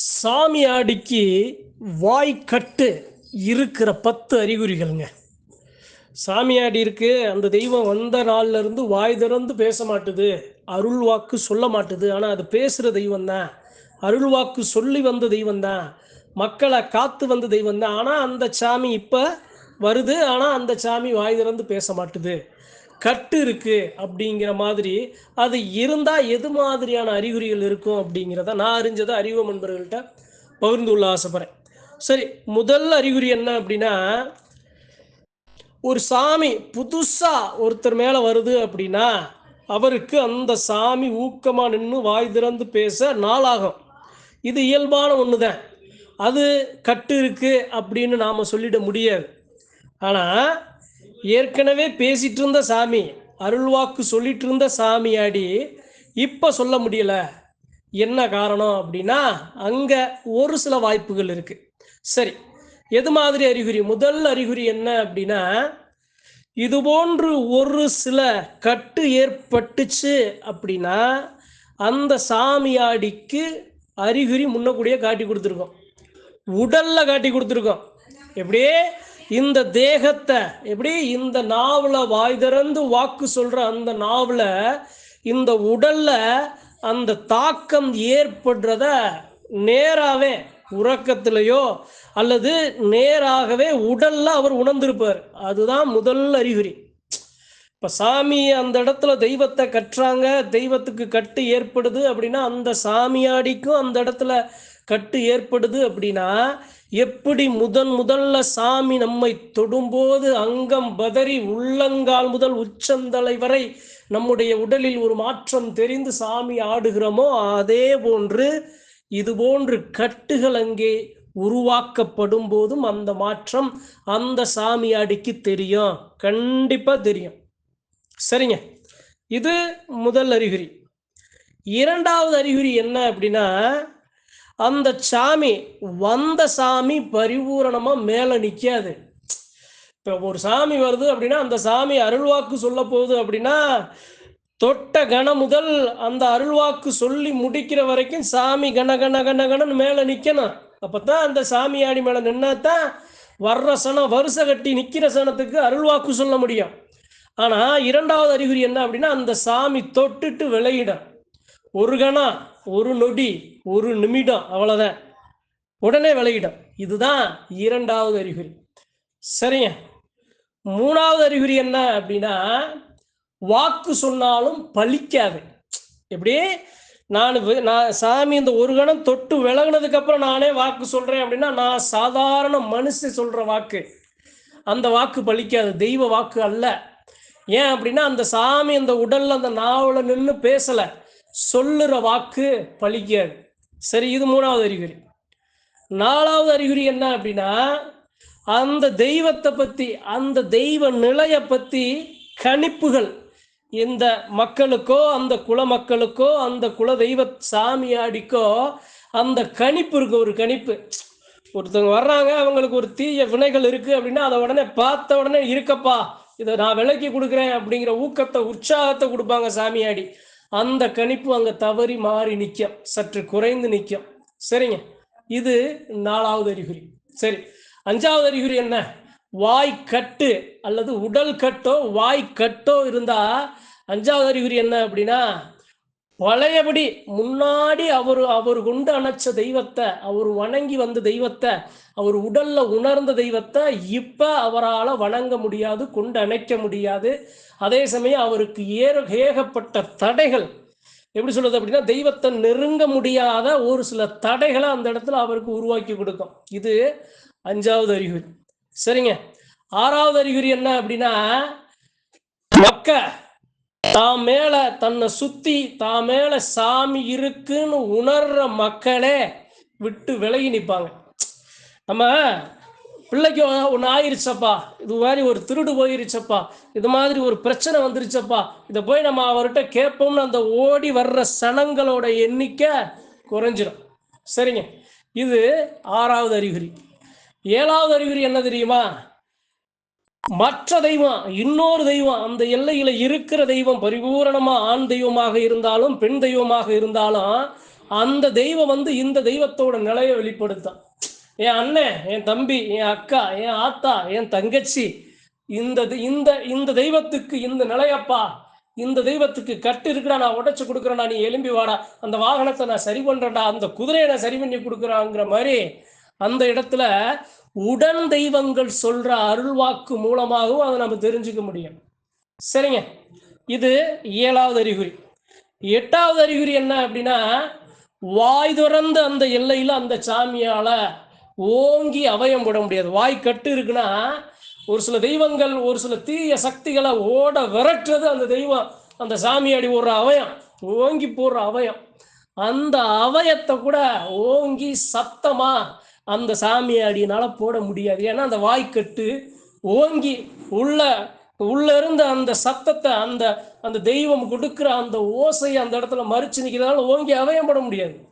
சாமியாடிக்கு வாய்க்கட்டு இருக்கிற பத்து அறிகுறிகள்ங்க. சாமியாடி இருக்கு அந்த தெய்வம் வந்த நாள்ல இருந்து வாய் திறந்து பேச மாட்டுது அருள் வாக்கு சொல்ல மாட்டுது ஆனால் அது பேசுகிற தெய்வம் தான். அருள் வாக்கு சொல்லி வந்த தெய்வம் தான். மக்களை காத்து வந்த தெய்வம் தான். ஆனால் அந்த சாமி இப்போ வருது ஆனால் அந்த சாமி வாய் திறந்து பேச மாட்டுது. கட்டு இருக்கு அப்படிங்கிற மாதிரி அது இருந்தால் எது மாதிரியான அறிகுறிகள் இருக்கும் அப்படிங்கிறத நான் அறிஞ்சதை அறிவு நண்பர்கள்ட்ட பகிர்ந்து கொள்ள ஆசைப்படுறேன். சரி முதல் அறிகுறி என்ன அப்படின்னா ஒரு சாமி புதுசாக ஒருத்தர் மேலே வருது அப்படின்னா அவருக்கு அந்த சாமி ஊக்கமாக நின்று வாய் திறந்து பேச நாளாகும். இது இயல்பான ஒன்று தான் அது கட்டு இருக்கு அப்படின்னு நாம் சொல்லிட முடியாது. ஆனால் ஏற்கனவே பேசிட்டு இருந்த சாமி அருள்வாக்கு சொல்லிட்டு இருந்த சாமியாடி இப்போ சொல்ல முடியல. என்ன காரணம் அப்படின்னா அங்கே ஒரு சில வாய்ப்புகள் இருக்கு. சரி எது மாதிரி அறிகுறி? முதல் அறிகுறி என்ன அப்படின்னா இது போன்று ஒரு சில கட்டு ஏற்பட்டுச்சு அப்படின்னா அந்த சாமியாடிக்கு அறிகுறி முன்னக்கூடியே காட்டி கொடுத்துருக்கோம். உடல்ல காட்டி கொடுத்துருக்கோம். எப்படியே இந்த தேகத்தை எப்படி? இந்த நாவல வாய் திறந்து வாக்கு சொல்ற அந்த நாவல இந்த உடல்ல அந்த தாக்கம் ஏற்படுறத நேராகவே உறக்கத்திலேயோ அல்லது நேராகவே உடல்ல அவர் உணர்ந்திருப்பார். அதுதான் முதல் அறிகுறி. இப்ப சாமி அந்த இடத்துல தெய்வத்தை கட்டுறாங்க தெய்வத்துக்கு கட்டு ஏற்படுது அப்படின்னா அந்த சாமியாடிக்கும் அந்த இடத்துல கட்டு ஏற்படுது அப்படின்னா எப்படி முதன் முதல்ல சாமி நம்மை தொடும்போது அங்கம் பதறி உள்ளங்கால் முதல் உச்சந்தலை வரை நம்முடைய உடலில் ஒரு மாற்றம் தெரிந்து சாமி ஆடுகிறோமோ அதே போன்று இது போன்று கட்டுகள் அங்கே உருவாக்கப்படும் போதும் அந்த மாற்றம் அந்த சாமியாடிக்கு தெரியும். கண்டிப்பா தெரியும். சரிங்க. இது முதல் அறிகுறி. இரண்டாவது அறிகுறி என்ன அப்படின்னா அந்த சாமி வந்த சாமி பரிபூரணமா மேல நிக்காது. இப்ப ஒரு சாமி வருது அப்படின்னா அந்த சாமி அருள்வாக்கு சொல்ல போகுது அப்படின்னா தொட்ட கணம் முதல் அந்த அருள்வாக்கு சொல்லி முடிக்கிற வரைக்கும் சாமி கன கன கன கணன்னு மேல நிக்கணும். அப்பதான் அந்த சாமியாடி மேல நின்னாதான் வர்ற சனம் வருஷ கட்டி நிக்கிற சனத்துக்கு அருள்வாக்கு சொல்ல முடியும். ஆனா இரண்டாவது அறிகுறி என்ன அப்படின்னா அந்த சாமி தொட்டுட்டு விளையிடும் ஒரு கணம் ஒரு நொடி ஒரு நிமிடம் அவ்வளோதான் உடனே விலகிடும். இதுதான் இரண்டாவது அறிகுறி. சரிங்க. மூணாவது அறிகுறி என்ன அப்படின்னா வாக்கு சொன்னாலும் பலிக்காது எப்படி? நான் நான் சாமி இந்த ஒரு கணம் தொட்டு விலகினதுக்கப்புறம் நானே வாக்கு சொல்றேன் அப்படின்னா நான் சாதாரண மனுஷன் சொல்ற வாக்கு. அந்த வாக்கு பலிக்காது தெய்வ வாக்கு அல்ல. ஏன் அப்படின்னா அந்த சாமி அந்த உடல்ல அந்த நாவல நின்று பேசலை. சொல்லுற வாக்கு பழிக்காது. சரி இது மூணாவது அறிகுறி. நாலாவது அறிகுறி என்ன அப்படின்னா அந்த தெய்வத்தை பற்றி அந்த தெய்வ நிலையை பற்றி கணிப்புகள். இந்த மக்களுக்கோ அந்த குல மக்களுக்கோ அந்த குல தெய்வ சாமியாடிக்கோ அந்த கணிப்பு இருக்கு ஒரு கணிப்பு. ஒருத்தவங்க வர்றாங்க அவங்களுக்கு ஒரு தீய வினைகள் இருக்கு அப்படின்னா அதை உடனே பார்த்த உடனே இருக்கப்பா இதை நான் விலக்கி கொடுக்குறேன் அப்படிங்கிற ஊக்கத்தை உற்சாகத்தை கொடுப்பாங்க சாமியாடி. அந்த கணிப்பு அங்க தவறி மாறி நிற்கும் சற்று குறைந்து நிற்கும் சரிங்க? இது நாலாவது அறிகுறி. சரி. அஞ்சாவது அறிகுறி என்ன? வாய் கட்டு அல்லது உடல் கட்டோ வாய் கட்டோ இருந்தா அஞ்சாவது அறிகுறி என்ன அப்படின்னா பழையபடி முன்னாடி அவர் அவர் கொண்டு அணைச்ச தெய்வத்தை அவர் வணங்கி வந்த தெய்வத்தை அவர் உடல்ல உணர்ந்த தெய்வத்தை இப்ப அவரால் வணங்க முடியாது கொண்டு அணைக்க முடியாது. அதே சமயம் அவருக்கு ஏற ஏகப்பட்ட தடைகள். எப்படி சொல்றது அப்படின்னா தெய்வத்தை நெருங்க முடியாத ஒரு சில தடைகளை அந்த இடத்துல அவருக்கு உருவாக்கி கொடுக்கும். இது அஞ்சாவது அறிகுறி. சரிங்க. ஆறாவது அறிகுறி என்ன அப்படின்னா மக்க தான் மேல தன்னை சுத்தி தான் மேல சாமி இருக்குன்னு உணர்ற மக்களே விட்டு விலகி நிற்பாங்க நம்ம பிள்ளைக்கு ஒன்று ஆயிருச்சப்பா இது மாதிரி ஒரு திருடு போயிருச்சப்பா இது மாதிரி ஒரு பிரச்சனை வந்துருச்சப்பா இதை போய் நம்ம அவர்கிட்ட கேட்போம்னு அந்த ஓடி வர்ற சனங்களோட எண்ணிக்கை குறைஞ்சிடும் சரிங்க. இது ஆறாவது அறிகுறி. ஏழாவது அறிகுறி என்ன தெரியுமா? மற்ற தெய்வம் இன்னொரு தெய்வம் அந்த எல்லையில இருக்கிற தெய்வம் பரிபூரணமா ஆண் தெய்வமாக இருந்தாலும் பெண் தெய்வமாக இருந்தாலும் அந்த தெய்வம் வந்து இந்த தெய்வத்தோட நிலையை வெளிப்படுத்தான் என் அண்ணன் என் தம்பி என் அக்கா என் ஆத்தா என் தங்கச்சி இந்த இந்த இந்த தெய்வத்துக்கு இந்த நிலையப்பா இந்த தெய்வத்துக்கு கட்டு இருக்குடா நான் உடைச்சு கொடுக்குறேன்டா நீ எலும்பி வாடா அந்த வாகனத்தை நான் சரி பண்றேன்டா அந்த குதிரையை நான் சரி பண்ணி கொடுக்குறாங்கிற மாதிரி அந்த இடத்துல உடன் தெய்வங்கள் சொல்ற அருள்வாக்கு மூலமாகவும் அதை நம்ம தெரிஞ்சுக்க முடியும். சரிங்க. இது ஏழாவது அறிகுறி. எட்டாவது அறிகுறி என்ன அப்படின்னா வாய் திறந்த அந்த எல்லையில அந்த சாமியால ஓங்கி அவயம் போட முடியாது. வாய் கட்டு இருக்குன்னா ஒரு சில தெய்வங்கள் ஒரு சில தீய சக்திகளை ஓட விரட்டுறது அந்த தெய்வம் அந்த சாமியாடி ஒரு அவயம் ஓங்கி போடுற அவயம். அந்த அவயத்தை கூட ஓங்கி சத்தமாக அந்த சாமியாடினால போட முடியாது. ஏன்னா அந்த வாய்க்கட்டு ஓங்கி உள்ள உள்ள இருந்த அந்த சத்தத்தை அந்த அந்த தெய்வம் கொடுக்குற அந்த ஓசையை அந்த இடத்துல மறிச்சு நிற்கிறதால ஓங்கி அவயம் போட முடியாது.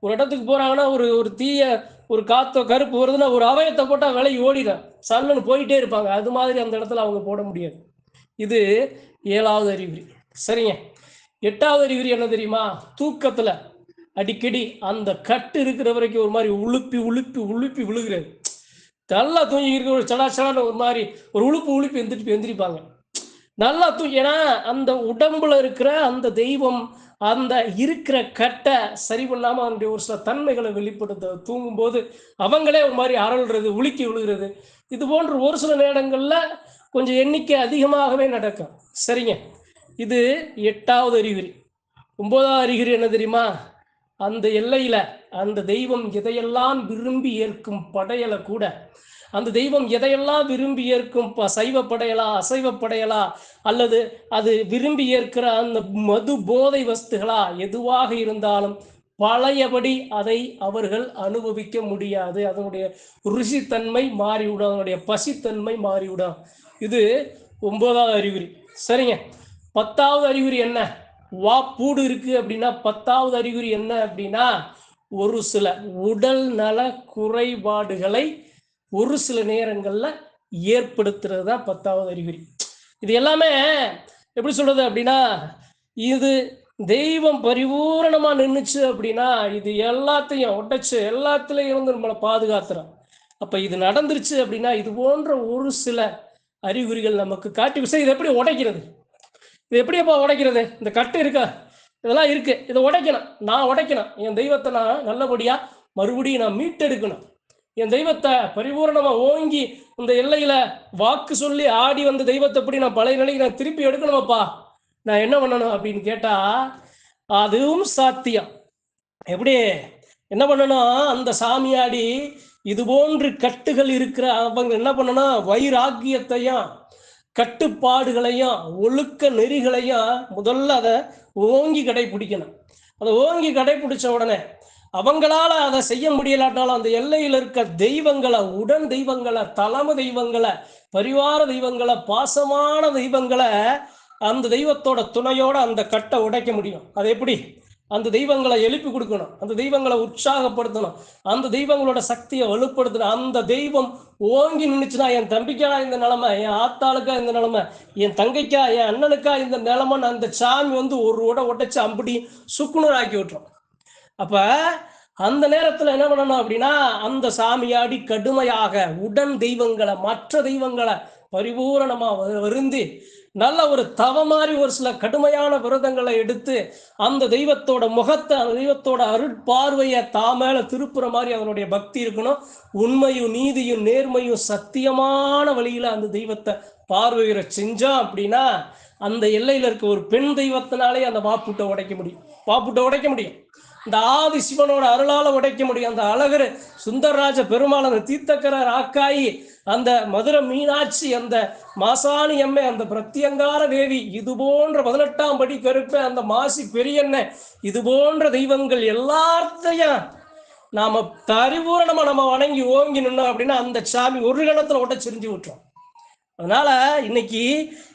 ஒரு இடத்துக்கு போறாங்கன்னா ஒரு ஒரு தீய ஒரு காத்தோ கருப்பு வருதுன்னா ஒரு அவயத்தை போட்டால் விலை ஓடிடும். சல்லுன்னு போயிட்டே இருப்பாங்க. அது மாதிரி அந்த இடத்துல அவங்க போட முடியாது. இது ஏழாவது அறிகுறி. சரிங்க. எட்டாவது அறிகுறி என்ன தெரியுமா? தூக்கத்துல. அடிக்கடி அந்த கட்டு இருக்கிற வரைக்கும் ஒரு மாதிரி உளுப்பி உளுப்பி உளுப்பி விழுகிறது நல்லா தூங்கி இருக்கிற ஒரு சடா ஒரு மாதிரி ஒரு உழுப்பு உழுப்பி எந்திரிப்பு எந்திரிப்பாங்க. நல்லா தூங்கி ஏன்னா அந்த உடம்புல இருக்கிற அந்த தெய்வம் அந்த இருக்கிற கட்டை சரி பண்ணாம அதனுடைய ஒரு சில தன்மைகளை வெளிப்படுத்த தூங்கும்போது அவங்களே ஒரு மாதிரி அரள்றது உலுக்கி விழுகிறது. இது போன்ற ஒரு சில நேரங்களில் கொஞ்சம் எண்ணிக்கை அதிகமாகவே நடக்கும். சரிங்க. இது எட்டாவது அறிகுறி. ஒன்பதாவது அறிகுறி என்ன தெரியுமா? அந்த எல்லையில அந்த தெய்வம் எதையெல்லாம் விரும்பி ஏற்கும் படையலை கூட அந்த தெய்வம் எதையெல்லாம் விரும்பி ஏற்கும் ப சைவ படையலா அசைவ படையலா அல்லது அது விரும்பி ஏற்கிற அந்த மது போதை வஸ்துகளா எதுவாக இருந்தாலும் பழையபடி அதை அவர்கள் அனுபவிக்க முடியாது. அதனுடைய ருசித்தன்மை மாறிவிடும் அதனுடைய பசித்தன்மை மாறிவிடும். இது ஒன்பதாவது அறிகுறி. சரிங்க. பத்தாவது அறிகுறி என்ன? வா பூடு இருக்கு அப்படின்னா பத்தாவது அறிகுறி என்ன அப்படின்னா ஒரு சில உடல் நல குறைபாடுகளை ஒரு சில நேரங்களில் ஏற்படுத்துறது தான் பத்தாவது அறிகுறி. இது எல்லாமே எப்படி சொல்றது அப்படின்னா இது தெய்வம் பரிபூரணமா நின்றுச்சு அப்படின்னா இது எல்லாத்தையும் உடைச்சு எல்லாத்துலயும் இருந்து நம்மளை பாதுகாத்துறோம் அப்ப இது நடந்துருச்சு அப்படின்னா இது போன்ற ஒரு சில அறிகுறிகள் நமக்கு காட்டி விஷயம் இது எப்படி உடைக்கிறது? இது எப்படியப்பா உடைக்கிறது? இந்த கட்டு இருக்கா? இதெல்லாம் இருக்கு. இதை உடைக்கணும். நான் உடைக்கணும். என் தெய்வத்தை நான் நல்லபடியா மறுபடியும் நான் மீட்டெடுக்கணும். என் தெய்வத்தை பரிபூர்ணமா ஓங்கி இந்த எல்லையில வாக்கு சொல்லி ஆடி வந்த தெய்வத்தை எப்படி நான் பழைய நிலைக்கு நான் திருப்பி எடுக்கணுமாப்பா? நான் என்ன பண்ணணும் அப்படின்னு கேட்டா அதுவும் சாத்தியம். எப்படி? என்ன பண்ணணும்? அந்த சாமியாடி இது போன்று கட்டுகள் இருக்கிற அவங்க என்ன பண்ணணும்? வைராக்கியத்தையும் கட்டுப்பாடுகளையும் ஒழுக்க நெறிகளையும் முதல்ல அதை ஓங்கி கடைபிடிக்கணும். அதை ஓங்கி கடைபிடிச்ச உடனே அவங்களால அதை செய்ய முடியலாட்டாலும் அந்த எல்லையில் இருக்க தெய்வங்களை உடன் தெய்வங்களை தலைமை தெய்வங்களை பரிவார தெய்வங்களை பாசமான தெய்வங்களை அந்த தெய்வத்தோட துணையோட அந்த கட்டை உடைக்க முடியும். அது எப்படி? அந்த தெய்வங்களை எழுப்பி கொடுக்கணும். அந்த தெய்வங்களை உற்சாகப்படுத்தணும். அந்த தெய்வங்களோட சக்தியை வலுப்படுத்தணும். அந்த தெய்வம் ஓங்கி நின்றுச்சுன்னா என் தம்பிக்கா இந்த நிலமை என் ஆத்தாளுக்கா இந்த நிலமை என் தங்கைக்கா என் அண்ணனுக்கா இந்த நிலைமைன்னு அந்த சாமி வந்து ஒரு உட உடைச்சு அம்படி சுக்குநூறு ஆக்கி விட்டுரும். அப்ப அந்த நேரத்துல என்ன பண்ணணும் அப்படின்னா அந்த சாமியாடி கடுமையாக உடன் தெய்வங்களை மற்ற தெய்வங்களை பரிபூரணமா வ- வருந்தி நல்ல ஒரு தவ மாதிரி ஒரு சில கடுமையான விரதங்களை எடுத்து அந்த தெய்வத்தோட முகத்தை அந்த தெய்வத்தோட அருட்பார்வையை தா மேல திருப்புற மாதிரி அவனுடைய பக்தி இருக்கணும். உண்மையும் நீதியும் நேர்மையும் சத்தியமான வழியில அந்த தெய்வத்தை பார்வையிட செஞ்சோம் அப்படின்னா அந்த எல்லையில இருக்க ஒரு பெண் தெய்வத்தினாலே அந்த வாப்புட்டை உடைக்க முடியும். வாப்புட்டை உடைக்க முடியும். இந்த ஆதி சிவனோட அருளால உடைக்க முடியும். அந்த அழகர் சுந்தரராஜ பெருமாள் அந்த தீர்த்தக்கரர் ஆக்காயி அந்த மதுரை மீனாட்சி அந்த மாசாணி அம்மை அந்த பிரத்யங்கார தேவி இது போன்ற பதினெட்டாம் படி கருப்பை அந்த மாசி பெரியண்ண இது போன்ற தெய்வங்கள் எல்லாத்தையும் நாம பரிபூரணமா நம்ம வணங்கி ஓங்கி நின்னோம் அப்படின்னா அந்த சாமி ஒரு கணத்துல உடச்சிரிஞ்சு விட்டுரும். அதனால இன்னைக்கு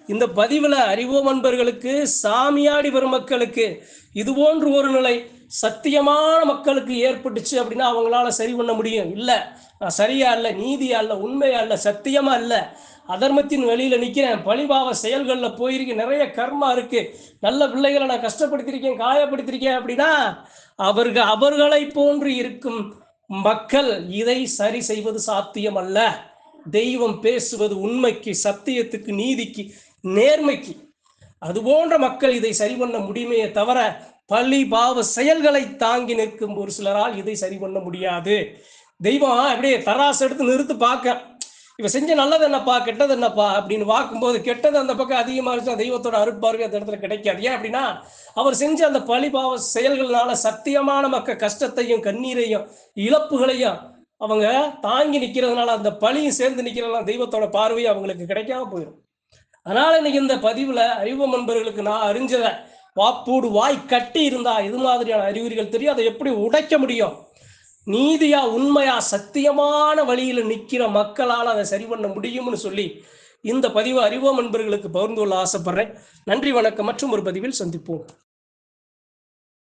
இந்த பதிவுல அறிவோம் அன்பர்களுக்கு சாமியாடி பெருமக்களுக்கு இது போன்று ஒரு நிலை சத்தியமான மக்களுக்கு ஏற்பட்டுச்சு அப்படின்னா அவங்களால சரி பண்ண முடியும். இல்லை நான் சரியா இல்லை நீதியா இல்லை உண்மையா இல்லை சத்தியமா இல்லை அதர்மத்தின் வெளியில நிக்கிறேன் பழிபாவ செயல்களில் போயிருக்கேன் நிறைய கர்மா இருக்கு. நல்ல பிள்ளைகளை நான் கஷ்டப்படுத்திருக்கேன் காயப்படுத்திருக்கேன் அப்படின்னா அவர்கள் அவர்களை போன்று இருக்கும் மக்கள் இதை சரி செய்வது சாத்தியம் அல்ல. தெய்வம் பேசுவது உண்மைக்கு சத்தியத்துக்கு நீதிக்கு நேர்மைக்கு. அது போன்ற மக்கள் இதை சரி பண்ண முடியுமே தவிர பழி பாவ செயல்களை தாங்கி நிற்கும் ஒரு சிலரால் இதை சரி பண்ண முடியாது. தெய்வம் அப்படியே தராசு எடுத்து நிறுத்து பார்க்க. இவ செஞ்ச நல்லது என்னப்பா கெட்டது என்னப்பா அப்படின்னு பார்க்கும்போது கெட்டது அந்த பக்கம் அதிகமாக இருந்துச்சுன்னா தெய்வத்தோட அருட்பார்வை அந்த இடத்துல கிடைக்காது. ஏன் அப்படின்னா அவர் செஞ்ச அந்த பழிபாவ செயல்களால சத்தியமான மக்கள் கஷ்டத்தையும் கண்ணீரையும் இழப்புகளையும் அவங்க தாங்கி நிற்கிறதுனால அந்த பழியும் சேர்ந்து நிற்கிறதுனால தெய்வத்தோட பார்வையும் அவங்களுக்கு கிடைக்காம போயிடும். அதனால இன்னைக்கு இந்த பதிவில் அறிவு நண்பர்களுக்கு நான் அறிஞ்சதை வாப்பூடு வாய் கட்டி இருந்தா இது மாதிரியான அறிகுறிகள் தெரியும். அதை எப்படி உடைக்க முடியும்? நீதியா உண்மையா சத்தியமான வழியில் நிற்கிற மக்களால் அதை சரி பண்ண முடியும்னு சொல்லி இந்த பதிவு அறிவோம் நண்பர்களுக்கு பகிர்ந்து கொள்ள ஆசைப்படுறேன். நன்றி வணக்கம் மற்றும் ஒரு பதிவில் சந்திப்போம்.